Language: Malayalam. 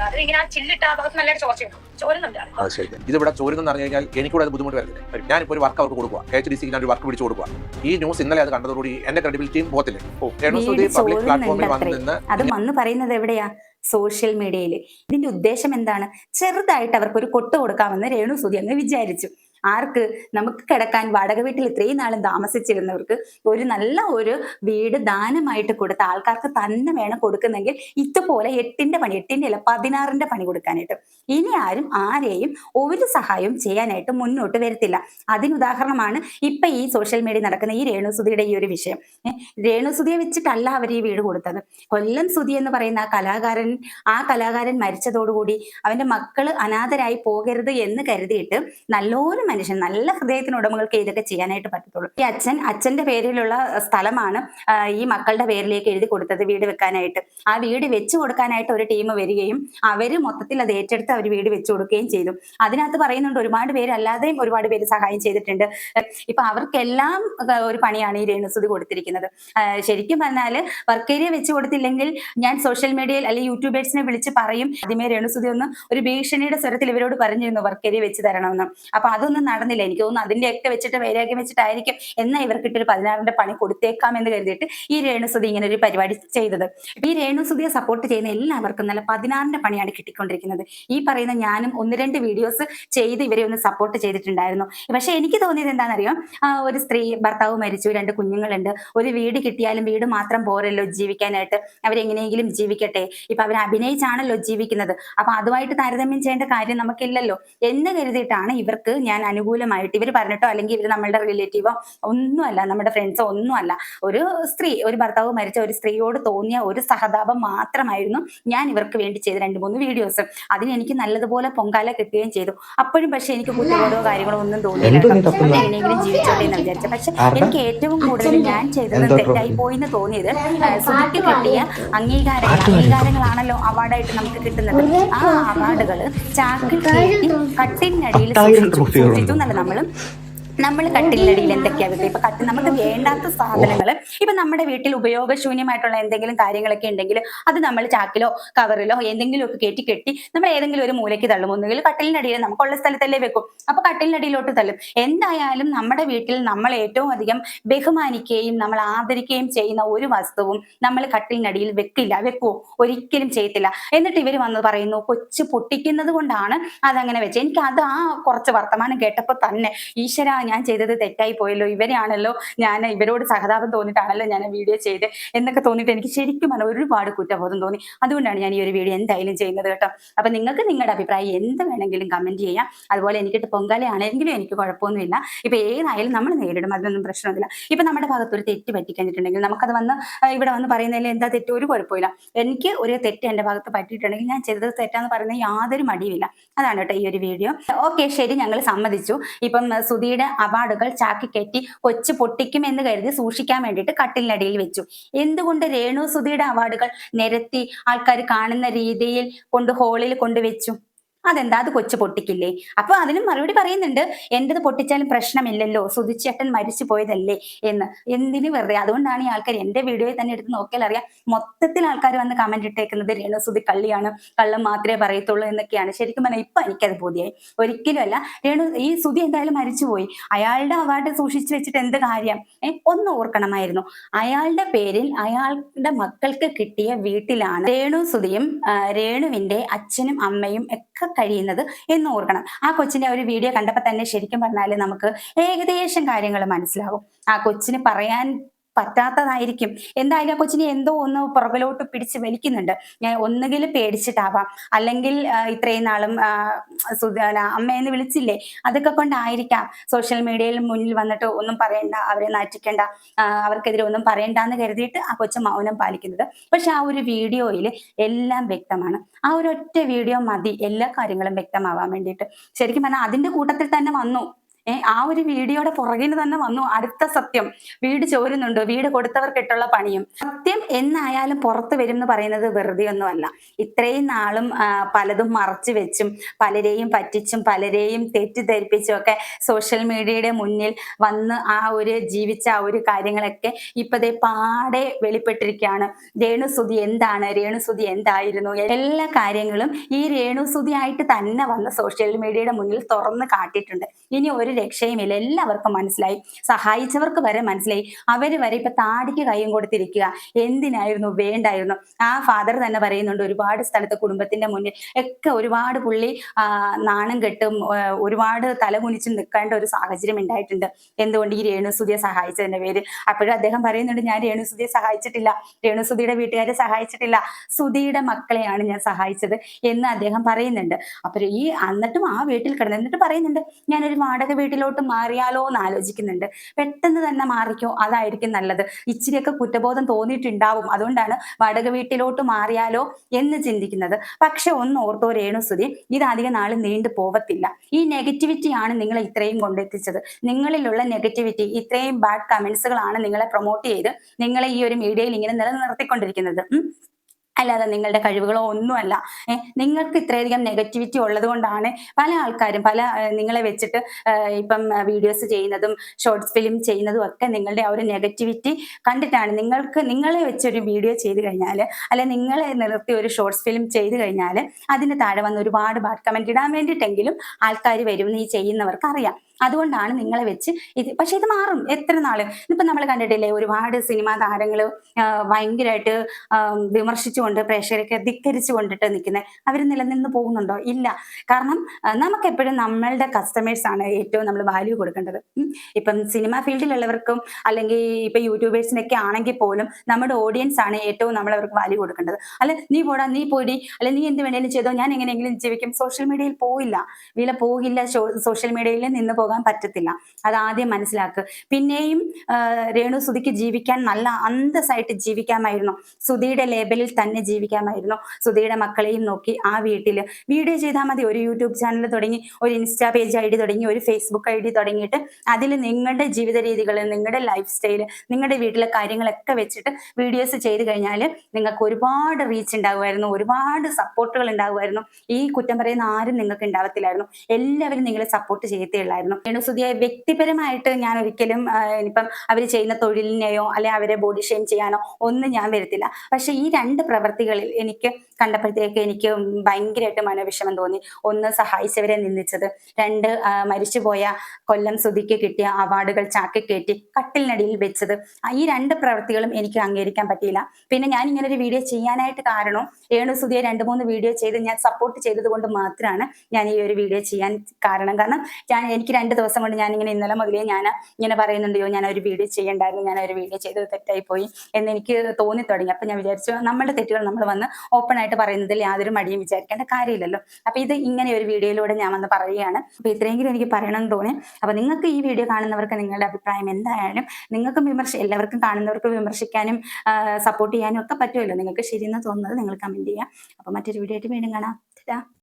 ചോരുന്നത് അതിങ്ങനെ ആ ചില്ലിട്ട ആ ഭാഗത്ത് നല്ലതായിട്ട് ചോർച്ചയുണ്ട് ചോരുന്നുണ്ട് അത്. അത് ശരി. ഇതിവിടെ ചോരുന്നെന്ന് പറഞ്ഞു കഴിഞ്ഞാൽ എനിക്കൂടെ അത് ബുദ്ധിമുട്ട് വരുന്നില്ല ഞാൻ ഞാനിപ്പോൾ ഒരു വർക്ക് അവർക്ക് കൊടുക്കുക കെ എച്ച് ഡി സിക്ക് ഞാൻ ഒരു വർക്ക് പിടിച്ചു കൊടുക്കുക ഈ ന്യൂസ് ഇന്നലെ അത് കണ്ടതോടുകൂടി എന്റെ ക്രെഡിബിലിറ്റിയും പോകത്തില്ലേ. രേണുസുതി പബ്ലിക് പ്ലാറ്റ്ഫോമിൽ വന്നു നിന്ന് അത് വന്ന് പറയുന്നത് എവിടെയാ? സോഷ്യൽ മീഡിയയിൽ ഇതിന്റെ ഉദ്ദേശം എന്താണ്? ചെറുതായിട്ട് അവർക്ക് ഒരു കൊട്ട് കൊടുക്കാമെന്ന് രേണു സുതി അങ്ങ് വിചാരിച്ചു. ആർക്ക് നമുക്ക് കിടക്കാൻ വാടക വീട്ടിൽ ഇത്രയും നാളും താമസിച്ചിരുന്നവർക്ക് ഒരു നല്ല ഒരു വീട് ദാനമായിട്ട് കൊടുത്ത ആൾക്കാർക്ക് തന്നെ വേണം കൊടുക്കുന്നെങ്കിൽ ഇതുപോലെ എട്ടിന്റെ പണി എട്ടിന്റെ അല്ല പതിനാറിന്റെ പണി കൊടുക്കാനായിട്ട്. ഇനി ആരും ആരെയും ഒരു സഹായവും ചെയ്യാനായിട്ട് മുന്നോട്ട് വരത്തില്ല. അതിനുദാഹരണമാണ് ഇപ്പൊ ഈ സോഷ്യൽ മീഡിയ നടക്കുന്ന ഈ രേണുസുതിയുടെ ഈ ഒരു വിഷയം. രേണുസുതിയെ വെച്ചിട്ടല്ല അവർ ഈ വീട് കൊടുത്തത്. കൊല്ലം സുതി എന്ന് പറയുന്ന ആ കലാകാരൻ ആ കലാകാരൻ മരിച്ചതോടുകൂടി അവന്റെ മക്കൾ അനാഥരായി പോകരുത് എന്ന് കരുതിയിട്ട് നല്ലൊരു മനുഷ്യൻ നല്ല ഹൃദയത്തിന് ഉടമകൾക്ക് ഇതൊക്കെ ചെയ്യാനായിട്ട് പറ്റത്തുള്ളൂ. ഈ അച്ഛൻ അച്ഛന്റെ പേരിലുള്ള സ്ഥലമാണ് ഈ മക്കളുടെ പേരിലേക്ക് എഴുതി കൊടുത്തത് വീട് വെക്കാനായിട്ട്. ആ വീട് വെച്ചു കൊടുക്കാനായിട്ട് ഒരു ടീം വരികയും അവർ മൊത്തത്തിൽ അത് ഏറ്റെടുത്ത് അവർ വീട് വെച്ചു കൊടുക്കുകയും ചെയ്തു. അതിനകത്ത് പറയുന്നുണ്ട് ഒരുപാട് പേര് അല്ലാതെയും ഒരുപാട് പേര് സഹായം ചെയ്തിട്ടുണ്ട്. ഇപ്പൊ അവർക്കെല്ലാം ഒരു പണിയാണ് ഈ രേണുസുതി കൊടുത്തിരിക്കുന്നത്. ശരിക്കും പറഞ്ഞാൽ വർക്ക് ഏരിയ വെച്ച് കൊടുത്തില്ലെങ്കിൽ ഞാൻ സോഷ്യൽ മീഡിയയിൽ അല്ലെങ്കിൽ യൂട്യൂബേഴ്സിനെ വിളിച്ച് പറയും ആദ്യമേ രേണുസുതി ഒന്ന് ഒരു ഭീഷണിയുടെ സ്വരത്തിൽ ഇവരോട് പറഞ്ഞിരുന്നു വർക്ക് ഏരിയ വെച്ച് തരണമെന്ന്. അപ്പൊ അതൊന്നും നടന്നില്ല. എനിക്ക് തോന്നുന്നു അതിന്റെയൊക്കെ വെച്ചിട്ട് വൈരാഗ്യം വെച്ചിട്ടായിരിക്കും എന്നാ ഇവർക്കിട്ട് ഒരു പതിനാറിന്റെ പണി കൊടുത്തേക്കാം എന്ന് കരുതിയിട്ട് ഈ രേണുസുതി ഇങ്ങനെ ഒരു പരിപാടി ചെയ്തത്. ഈ രേണുസുതിയെ സപ്പോർട്ട് ചെയ്യുന്ന എല്ലാവർക്കും നല്ല പതിനാറിന്റെ പണിയാണ് കിട്ടിക്കൊണ്ടിരിക്കുന്നത്. ഈ പറയുന്ന ഞാനും ഒന്ന് രണ്ട് വീഡിയോസ് ചെയ്ത് ഇവരെ ഒന്ന് സപ്പോർട്ട് ചെയ്തിട്ടുണ്ടായിരുന്നു. പക്ഷെ എനിക്ക് തോന്നിയത് എന്താണെന്നറിയോ? ഒരു സ്ത്രീ ഭർത്താവ് മരിച്ചു രണ്ട് കുഞ്ഞുങ്ങളുണ്ട്. ഒരു വീട് കിട്ടിയാലും വീട് മാത്രം പോരല്ലോ ജീവിക്കാനായിട്ട്. അവരെങ്ങനെയെങ്കിലും ജീവിക്കട്ടെ. ഇപ്പൊ അവർ അഭിനയിച്ചാണല്ലോ ജീവിക്കുന്നത്. അപ്പൊ അതുമായിട്ട് താരതമ്യം ചെയ്യേണ്ട കാര്യം നമുക്കില്ലല്ലോ. എന്ന് കരുതിയിട്ടാണ് ഇവർക്ക് ഞാൻ അനുകൂലമായിട്ട് ഇവർ പറഞ്ഞിട്ടോ? അല്ലെങ്കിൽ ഇവർ നമ്മളുടെ റിലേറ്റീവോ ഒന്നുമല്ല. നമ്മുടെ ഫ്രണ്ട്സോ ഒന്നുമല്ല. ഒരു സ്ത്രീ ഒരു ഭർത്താവ് മരിച്ച ഒരു സ്ത്രീയോട് തോന്നിയ ഒരു സഹതാപം മാത്രമായിരുന്നു ഞാൻ ഇവർക്ക് വേണ്ടി ചെയ്ത രണ്ട് മൂന്ന് വീഡിയോസ് അതിന് എനിക്ക് നല്ലതുപോലെ പൊങ്കാല കിട്ടുകയും ചെയ്തു. അപ്പോഴും പക്ഷെ എനിക്ക് കുറ്റബോധമോ കാര്യങ്ങളോ ഒന്നും തോന്നിയില്ല എങ്ങനെയെങ്കിലും ജീവിച്ചോട്ടെ എന്ന് വിചാരിച്ചു. പക്ഷെ എനിക്ക് ഏറ്റവും കൂടുതൽ ഞാൻ ചെയ്തത് തെറ്റായി പോയി എന്ന് തോന്നിയത് സുധിക്ക് കിട്ടിയ അംഗീകാരങ്ങൾ അംഗീകാരങ്ങളാണല്ലോ അവാർഡായിട്ട് നമുക്ക് കിട്ടുന്നത്. ആ അവാർഡുകൾ ചാക്കിൽ കയറ്റി കട്ടിനടിയിൽ എന്നല്ല നമ്മളും നമ്മൾ കട്ടിലിനടിയിൽ എന്തൊക്കെയാ വെക്കുക? ഇപ്പൊ കട്ടിൽ നമുക്ക് വേണ്ടാത്ത സാധനങ്ങൾ ഇപ്പൊ നമ്മുടെ വീട്ടിൽ ഉപയോഗശൂന്യമായിട്ടുള്ള എന്തെങ്കിലും കാര്യങ്ങളൊക്കെ ഉണ്ടെങ്കിൽ അത് നമ്മൾ ചാക്കിലോ കവറിലോ എന്തെങ്കിലും ഒക്കെ കയറ്റി കെട്ടി നമ്മൾ ഏതെങ്കിലും ഒരു മൂലയ്ക്ക് തള്ളും. ഒന്നുകിൽ കട്ടിലിനടിയിൽ നമുക്കുള്ള സ്ഥലത്തല്ലേ വെക്കും. അപ്പൊ കട്ടിലിനടിയിലോട്ട് തള്ളും. എന്തായാലും നമ്മുടെ വീട്ടിൽ നമ്മൾ ഏറ്റവും അധികം ബഹുമാനിക്കുകയും നമ്മൾ ആദരിക്കുകയും ചെയ്യുന്ന ഒരു വസ്തുവും നമ്മൾ കട്ടിലിനടിയിൽ വെക്കില്ല. വെക്കുവോ? ഒരിക്കലും ചെയ്യത്തില്ല. എന്നിട്ട് ഇവർ വന്ന് പറയുന്നു കൊച്ചു പൊട്ടിക്കുന്നത് കൊണ്ടാണ് അതങ്ങനെ വെച്ചത്. എനിക്ക് അത് ആ കുറച്ച് വർത്തമാനം കേട്ടപ്പോൾ തന്നെ ഈശ്വര ഞാൻ ചെയ്തത് തെറ്റായി പോയല്ലോ? ഇവരെയാണല്ലോ ഞാൻ ഇവരോട് സഹതാപം തോന്നിയിട്ടാണല്ലോ ഞാൻ വീഡിയോ ചെയ്ത് എന്നൊക്കെ തോന്നിയിട്ട് എനിക്ക് ശരിക്കും പറഞ്ഞാൽ ഒരുപാട് കുറ്റബോധം തോന്നി. അതുകൊണ്ടാണ് ഞാൻ ഈ ഒരു വീഡിയോ എന്തായാലും ചെയ്യുന്നത് കേട്ടോ. അപ്പൊ നിങ്ങൾക്ക് നിങ്ങളുടെ അഭിപ്രായം എന്ത് വേണമെങ്കിലും കമന്റ് ചെയ്യാം. അതുപോലെ എനിക്കിട്ട് പൊങ്കാലയാണെങ്കിലും എനിക്ക് കുഴപ്പമൊന്നുമില്ല. ഇപ്പൊ ഏതായാലും നമ്മൾ നേരിടും അതിനൊന്നും പ്രശ്നമൊന്നുമില്ല. ഇപ്പൊ നമ്മുടെ ഭാഗത്ത് ഒരു തെറ്റ് പറ്റിക്കഴിഞ്ഞിട്ടുണ്ടെങ്കിൽ നമുക്കത് വന്ന് ഇവിടെ വന്ന് പറയുന്നതിൽ എന്താ തെറ്റ്? ഒരു കുഴപ്പമില്ല. എനിക്ക് ഒരു തെറ്റ് എന്റെ ഭാഗത്ത് പറ്റിയിട്ടുണ്ടെങ്കിൽ ഞാൻ ചെയ്തത് തെറ്റാന്ന് പറയുന്നത് യാതൊരു മടിയുമില്ല. അതാണ് കേട്ടോ ഈ ഒരു വീഡിയോ ഓക്കെ ശരി ഞങ്ങൾ സമ്മതിച്ചു. ഇപ്പം സുധിയുടെ അവാർഡുകൾ ചാക്കി കെട്ടി കൊച്ചു പൊട്ടിക്കും എന്ന് കരുതി സൂക്ഷിക്കാൻ വേണ്ടിയിട്ട് കട്ടിലിനടിയിൽ വെച്ചു. എന്തുകൊണ്ട് രേണു സുധിയുടെ അവാർഡുകൾ നിരത്തി ആൾക്കാർ കാണുന്ന രീതിയിൽ കൊണ്ട് ഹോളിൽ കൊണ്ടുവച്ചു അതെന്താ? അത് കൊച്ചു പൊട്ടിക്കില്ലേ? അപ്പൊ അതിനും മറുപടി പറയുന്നുണ്ട്. എന്റേത് പൊട്ടിച്ചാലും പ്രശ്നമില്ലല്ലോ. സുധിച്ചേട്ടൻ മരിച്ചു പോയതല്ലേ എന്ന്. എന്തിനു വെറുതെ? അതുകൊണ്ടാണ് ഈ ആൾക്കാർ എന്റെ വീഡിയോയിൽ തന്നെ എടുത്ത് നോക്കിയാൽ അറിയാം. മൊത്തത്തിൽ ആൾക്കാർ വന്ന് കമന്റ് ഇട്ടേക്കുന്നത് രേണു സുധി കള്ളിയാണ്. കള്ളം മാത്രമേ പറയത്തുള്ളൂ എന്നൊക്കെയാണ്. ശരിക്കും പറഞ്ഞാൽ ഇപ്പൊ എനിക്കത് ബോധ്യായി. ഒരിക്കലും അല്ല. രേണു ഈ സുധി എന്തായാലും മരിച്ചുപോയി അയാളുടെ അവാർഡ് സൂക്ഷിച്ചു വെച്ചിട്ട് എന്ത് കാര്യം? ഏ ഒന്ന് ഓർക്കണമായിരുന്നു. അയാളുടെ പേരിൽ അയാളുടെ മക്കൾക്ക് കിട്ടിയ വീട്ടിലാണ് രേണു സുധിയും ആ, രേണുവിന്റെ അച്ഛനും അമ്മയും ഒക്കെ കഴിയുന്നത് എന്ന് ഓർക്കണം. ആ കൊച്ചിന്റെ ഒരു വീഡിയോ കണ്ടപ്പോൾ തന്നെ ശരിക്കും പറഞ്ഞാൽ നമുക്ക് ഏകദേശം കാര്യങ്ങൾ മനസ്സിലാകും. ആ കൊച്ചിന് പറയാൻ പറ്റാത്തതായിരിക്കും. എന്തായാലും ആ കൊച്ചിനെ എന്തോ ഒന്ന് പുറകിലോട്ട് പിടിച്ച് വലിക്കുന്നുണ്ട്. ഞാൻ ഒന്നുകിൽ പേടിച്ചിട്ടാവാം. അല്ലെങ്കിൽ ഇത്രയും നാളും അമ്മയെന്ന് വിളിച്ചില്ലേ? അതൊക്കെ കൊണ്ടായിരിക്കാം. സോഷ്യൽ മീഡിയയിൽ മുന്നിൽ വന്നിട്ട് ഒന്നും പറയണ്ട അവരെ നാറ്റിക്കണ്ട അവർക്കെതിരെ ഒന്നും പറയണ്ട എന്ന് കരുതിയിട്ട് ആ കൊച്ചു മൗനം പാലിക്കുന്നത്. പക്ഷെ ആ ഒരു വീഡിയോയിൽ എല്ലാം വ്യക്തമാണ്. ആ ഒരു ഒറ്റ വീഡിയോ മതി. എല്ലാ കാര്യങ്ങളും വ്യക്തമാവാൻ വേണ്ടിയിട്ട്. ശരിക്കും പറഞ്ഞാൽ അതിന്റെ കൂട്ടത്തിൽ തന്നെ വന്നു. ആ ഒരു വീഡിയോയുടെ പുറകിൽ തന്നെ വന്നു. അടുത്ത സത്യം. വീട് ചോരുന്നുണ്ട്. വീട് കൊടുത്തവർക്കിട്ടുള്ള പണിയും. സത്യം എന്നായാലും പുറത്ത് വരും എന്ന് പറയുന്നത് വെറുതെ ഒന്നുമല്ല ഇത്രയും നാളും പലതും മറച്ചു വെച്ചും പലരെയും പറ്റിച്ചും പലരെയും തെറ്റിദ്ധരിപ്പിച്ചും ഒക്കെ സോഷ്യൽ മീഡിയയുടെ മുന്നിൽ വന്ന് ആ ഒരു ജീവിച്ച ആ ഒരു കാര്യങ്ങളൊക്കെ ഇപ്പതേ പാടെ വെളിപ്പെട്ടിരിക്കുകയാണ്. രേണുസുതി എന്താണ്? രേണുസുതി എന്തായിരുന്നു? എല്ലാ കാര്യങ്ങളും ഈ രേണുസുതി ആയിട്ട് തന്നെ വന്ന് സോഷ്യൽ മീഡിയയുടെ മുന്നിൽ തുറന്ന് കാട്ടിയിട്ടുണ്ട്. ഇനി ഒരു രക്ഷയുമില്ല എല്ലാവർക്കും മനസ്സിലായി. സഹായിച്ചവർക്ക് വരെ മനസ്സിലായി. അവർ വരെ ഇപ്പൊ താടിക്ക് കൈയും കൊടുത്തിരിക്കുക. എന്തിനായിരുന്നു? വേണ്ടായിരുന്നു. ആ ഫാദർ തന്നെ പറയുന്നുണ്ട് ഒരുപാട് സ്ഥലത്ത് കുടുംബത്തിന്റെ മുന്നിൽ ഒക്കെ ഒരുപാട് പുള്ളി നാണം കെട്ടും ഒരുപാട് തലകുനിച്ച് നിൽക്കേണ്ട ഒരു സാഹചര്യം ഉണ്ടായിട്ടുണ്ട്. എന്തുകൊണ്ട് ഈ രേണുസുതിയെ സഹായിച്ചതിന്റെ പേര് അപ്പോഴും അദ്ദേഹം പറയുന്നുണ്ട് ഞാൻ രേണുസുതിയെ സഹായിച്ചിട്ടില്ല. രേണുസുതിയുടെ വീട്ടുകാരെ സഹായിച്ചിട്ടില്ല. സുതിയുടെ മക്കളെയാണ് ഞാൻ സഹായിച്ചത് എന്ന് അദ്ദേഹം പറയുന്നുണ്ട്. അപ്പൊ ഈ എന്നിട്ടും ആ വീട്ടിൽ കിടന്ന് എന്നിട്ട് പറയുന്നുണ്ട് ഞാനൊരു വാടക വീട്ടിലോട്ട് മാറിയാലോ എന്ന് ആലോചിക്കുന്നുണ്ട്. പെട്ടെന്ന് തന്നെ മാറിക്കോ അതായിരിക്കും നല്ലത്. ഇച്ചിരിയൊക്കെ കുറ്റബോധം തോന്നിയിട്ടുണ്ടാവും. അതുകൊണ്ടാണ് വാടക വീട്ടിലോട്ട് മാറിയാലോ എന്ന് ചിന്തിക്കുന്നത്. പക്ഷെ ഒന്ന് ഓർത്തോ രേണുസുതി ഇത് അധിക നാൾ നീണ്ടു പോവത്തില്ല. ഈ നെഗറ്റിവിറ്റിയാണ് നിങ്ങളെ ഇത്രയും കൊണ്ടെത്തിച്ചത്. നിങ്ങളിലുള്ള നെഗറ്റിവിറ്റി ഇത്രയും ബാഡ് കമന്റ്സുകളാണ് നിങ്ങളെ പ്രൊമോട്ട് ചെയ്ത് നിങ്ങളെ ഈ ഒരു മീഡിയയിൽ ഇങ്ങനെ നിലനിർത്തിക്കൊണ്ടിരിക്കുന്നത്. അല്ലാതെ നിങ്ങളുടെ കഴിവുകളോ ഒന്നുമല്ല. നിങ്ങൾക്ക് ഇത്രയധികം നെഗറ്റിവിറ്റി ഉള്ളത് കൊണ്ടാണ് പല ആൾക്കാരും പല നിങ്ങളെ വെച്ചിട്ട് ഇപ്പം വീഡിയോസ് ചെയ്യുന്നതും ഷോർട്സ് ഫിലിം ചെയ്യുന്നതും ഒക്കെ നിങ്ങളുടെ ആ ഒരു നെഗറ്റിവിറ്റി കണ്ടിട്ടാണ് നിങ്ങൾക്ക് നിങ്ങളെ വെച്ചൊരു വീഡിയോ ചെയ്ത് കഴിഞ്ഞാൽ അല്ലെ നിങ്ങളെ നിർത്തി ഒരു ഷോർട്സ് ഫിലിം ചെയ്ത് കഴിഞ്ഞാൽ അതിന് താഴെ വന്ന് ഒരുപാട് ബാഡ് കമന്റ് ഇടാൻ വേണ്ടിയിട്ടെങ്കിലും ആൾക്കാർ വരും ഈ ചെയ്യുന്നവർക്ക് അറിയാം. അതുകൊണ്ടാണ് നിങ്ങളെ വെച്ച് ഇത് പക്ഷെ ഇത് മാറും. എത്ര നാൾ? ഇപ്പം നമ്മൾ കണ്ടിട്ടില്ലേ ഒരുപാട് സിനിമാ താരങ്ങൾ ഭയങ്കരമായിട്ട് വിമർശിച്ചുകൊണ്ട് പ്രേക്ഷകരൊക്കെ ധിക്കരിച്ചു കൊണ്ടിട്ട് നിൽക്കുന്നത് അവർ നിലനിന്ന് പോകുന്നുണ്ടോ? ഇല്ല. കാരണം നമുക്ക് നമുക്കെപ്പോഴും നമ്മളുടെ കസ്റ്റമേഴ്സ് ആണ് ഏറ്റവും നമ്മൾ വാല്യൂ കൊടുക്കേണ്ടത്. ഇപ്പം സിനിമാ ഫീൽഡിലുള്ളവർക്കും അല്ലെങ്കിൽ ഇപ്പൊ യൂട്യൂബേഴ്സിനൊക്കെ ആണെങ്കിൽ പോലും നമ്മുടെ ഓഡിയൻസ് ആണ് ഏറ്റവും നമ്മൾ അവർക്ക് വാല്യൂ കൊടുക്കേണ്ടത്. അല്ലെ നീ പോടാ നീ പോടി അല്ലെ നീ എന്ത് വേണേലും ചെയ്തോ ഞാൻ എങ്ങനെയെങ്കിലും ജീവിക്കും. സോഷ്യൽ മീഡിയയിൽ പോയില്ല വില പോകില്ല സോഷ്യൽ മീഡിയയിൽ നിന്ന് പോകാൻ പറ്റത്തില്ല. അത് ആദ്യം മനസ്സിലാക്കുക പിന്നെയും രേണു സുധിക്ക് ജീവിക്കാൻ നല്ല അന്തസ്സായിട്ട് ജീവിക്കാമായിരുന്നു. സുധിയുടെ ലേബലിൽ തന്നെ ജീവിക്കാമായിരുന്നു. സുധയുടെ മക്കളെയും നോക്കി ആ വീട്ടിൽ വീഡിയോ ചെയ്താൽ മതി. ഒരു യൂട്യൂബ് ചാനൽ തുടങ്ങി ഒരു ഇൻസ്റ്റാ പേജ് ഐ ഡി തുടങ്ങി ഒരു ഫേസ്ബുക്ക് ഐ ഡി തുടങ്ങിയിട്ട് അതിൽ നിങ്ങളുടെ ജീവിത രീതികൾ നിങ്ങളുടെ ലൈഫ് സ്റ്റൈൽ നിങ്ങളുടെ വീട്ടിലെ കാര്യങ്ങളൊക്കെ വെച്ചിട്ട് വീഡിയോസ് ചെയ്ത് കഴിഞ്ഞാൽ നിങ്ങൾക്ക് ഒരുപാട് റീച്ച് ഉണ്ടാകുമായിരുന്നു ഒരുപാട് സപ്പോർട്ടുകൾ ഉണ്ടാകുമായിരുന്നു ഈ കുറ്റം പറയുന്ന ആരും നിങ്ങൾക്ക് ഉണ്ടാവത്തില്ലായിരുന്നു. എല്ലാവരും നിങ്ങളെ സപ്പോർട്ട് ചെയ്യത്തേ ഉള്ളായിരുന്നു. രേണുസുതിയെ വ്യക്തിപരമായിട്ട് ഞാൻ ഒരിക്കലും ഇനിയിപ്പം അവർ ചെയ്യുന്ന തൊഴിലിനെയോ അല്ലെ അവരെ ബോഡി ഷെയിം ചെയ്യാനോ ഒന്നും ഞാൻ വരത്തില്ല. പക്ഷെ ഈ രണ്ട് പ്രവർത്തികളിൽ എനിക്ക് കണ്ടപ്പോഴത്തേക്ക് എനിക്ക് ഭയങ്കരമായിട്ട് മനോവിഷമം തോന്നി. ഒന്ന് സഹായിച്ചവരെ നിന്ദിച്ചത്. രണ്ട് മരിച്ചുപോയ കൊല്ലം സുധിക്ക് കിട്ടിയ അവാർഡുകൾ ചാക്കി കയറ്റി കട്ടിലിനടിയിൽ വെച്ചത്. ഈ രണ്ട് പ്രവൃത്തികളും എനിക്ക് അംഗീകരിക്കാൻ പറ്റിയില്ല. പിന്നെ ഞാൻ ഇങ്ങനെ ഒരു വീഡിയോ ചെയ്യാനായിട്ട് കാരണം ഏണു സുധിയെ രണ്ട് മൂന്ന് വീഡിയോ ചെയ്ത് ഞാൻ സപ്പോർട്ട് ചെയ്തത് കൊണ്ട് മാത്രമാണ് ഞാൻ ഈ ഒരു വീഡിയോ ചെയ്യാൻ കാരണം. കാരണം ഞാൻ എനിക്ക് രണ്ട് ദിവസം കൊണ്ട് ഞാൻ ഇങ്ങനെ ഇന്നലെ മുതലേ ഞാൻ ഇങ്ങനെ പറയുന്നുണ്ടോ ഞാൻ ഒരു വീഡിയോ ചെയ്യണ്ടായിരുന്നു ഞാൻ ഒരു വീഡിയോ ചെയ്തത് തെറ്റായി പോയി എന്ന് എനിക്ക് തോന്നി തുടങ്ങി അപ്പൊ ഞാൻ വിചാരിച്ചു നമ്മുടെ തെറ്റുകൾ നമ്മൾ വന്ന് ഓപ്പൺ ആയിട്ട് പറയുന്നതിൽ യാതൊരു മടിയും വിചാരിക്കേണ്ട കാര്യമില്ലല്ലോ. അപ്പൊ ഇത് ഇങ്ങനെ ഒരു വീഡിയോയിലൂടെ ഞാൻ വന്ന് പറയുകയാണ്. അപ്പൊ ഇത്രയെങ്കിലും എനിക്ക് പറയണമെന്ന് തോന്നി അപ്പൊ നിങ്ങൾക്ക് ഈ വീഡിയോ കാണുന്നവർക്ക് നിങ്ങളുടെ അഭിപ്രായം എന്തായാലും നിങ്ങൾക്കും വിമർശ എല്ലാവർക്കും കാണുന്നവർക്ക് വിമർശിക്കാനും സപ്പോർട്ട് ചെയ്യാനും ഒക്കെ പറ്റുമല്ലോ. നിങ്ങൾക്ക് ശരിയെന്ന് തോന്നുന്നത് നിങ്ങൾ കമന്റ് ചെയ്യാം. അപ്പൊ മറ്റൊരു വീഡിയോ ആയിട്ട് വീണ്ടും കാണാം.